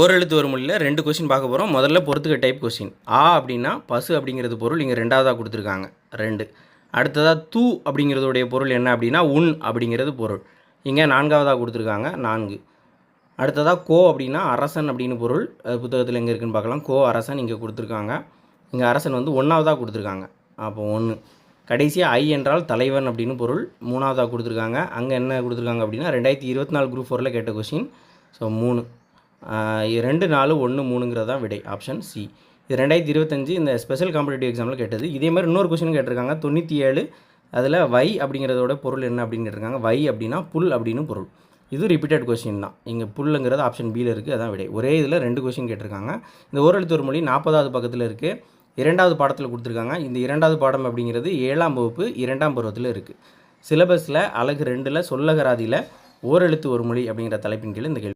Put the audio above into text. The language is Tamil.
ஓரெழுத்து ஒரு மொழியில் ரெண்டு கொஸ்டின் பார்க்க போகிறோம் முதல்ல பொறுத்துக்க டைப் கொஸ்டின் ஆ அப்படின்னா பசு அப்படிங்கிறது பொருள் இங்கே ரெண்டாவதாக கொடுத்துருக்காங்க. ரெண்டு. அடுத்ததாக தூ அப்படிங்கிறதுடைய பொருள் என்ன அப்படின்னா உன் அப்படிங்கிறது பொருள். இங்கே நான்காவதாக கொடுத்துருக்காங்க. நான்கு. அடுத்ததாக கோ அப்படின்னா அரசன் அப்படின்னு பொருள். புத்தகத்தில் எங்கே இருக்குன்னு பார்க்கலாம். கோ அரசன் இங்கே கொடுத்துருக்காங்க. இங்கே அரசன் வந்து ஒன்றாவதாக கொடுத்துருக்காங்க. அப்போ ஒன்று கடைசியாக ஐ என்றால் தலைவன் அப்படின்னு பொருள். மூணாவதாக கொடுத்துருக்காங்க. அங்கே என்ன கொடுத்துருக்காங்க அப்படின்னா ரெண்டாயிரத்தி இருபத்தி நாலு குரூப் ஃபோரில் கேட்ட கொஸ்டின் ஸோ மூணு. ரெண்டு நாலு ஒன்று மூணுங்கிறது தான் விடை. ஆப்ஷன் சி இது ரெண்டாயிரத்தி இருபத்தஞ்சு இந்த ஸ்பெஷல் காம்படிட்டிவ் எக்ஸாமில் கேட்டது. இதே மாதிரி இன்னொரு கொஸ்டின் கேட்டிருக்காங்க. தொண்ணூற்றி ஏழு அதில் வை அப்படிங்கிறதோட பொருள் என்ன அப்படின்னு கேட்டிருக்காங்க. வை அப்படின்னா புல் அப்படின்னு பொருள். இது ரிப்பீட்டட் கொஸ்டின் தான். இங்கே புல்லுங்கிறது ஆப்ஷன் பியில் இருக்குது அதான் விடை. ஒரே இதில் ரெண்டு கொஸ்டின் கேட்டிருக்காங்க. இந்த ஓரெழுத்து ஒரு மொழி நாற்பதாவது பக்கத்தில் இருக்குது இரண்டாவது பாடத்தில் கொடுத்துருக்காங்க. இந்த இரண்டாவது பாடம் அப்படிங்கிறது ஏழாம் வகுப்பு இரண்டாம் பருவத்தில் இருக்குது சிலபஸில் அழகு ரெண்டில் சொல்லகராதியில் ஓரெழுத்து ஒரு மொழி அப்படிங்கிற தலைப்பின் கீழே இந்த கேள்வி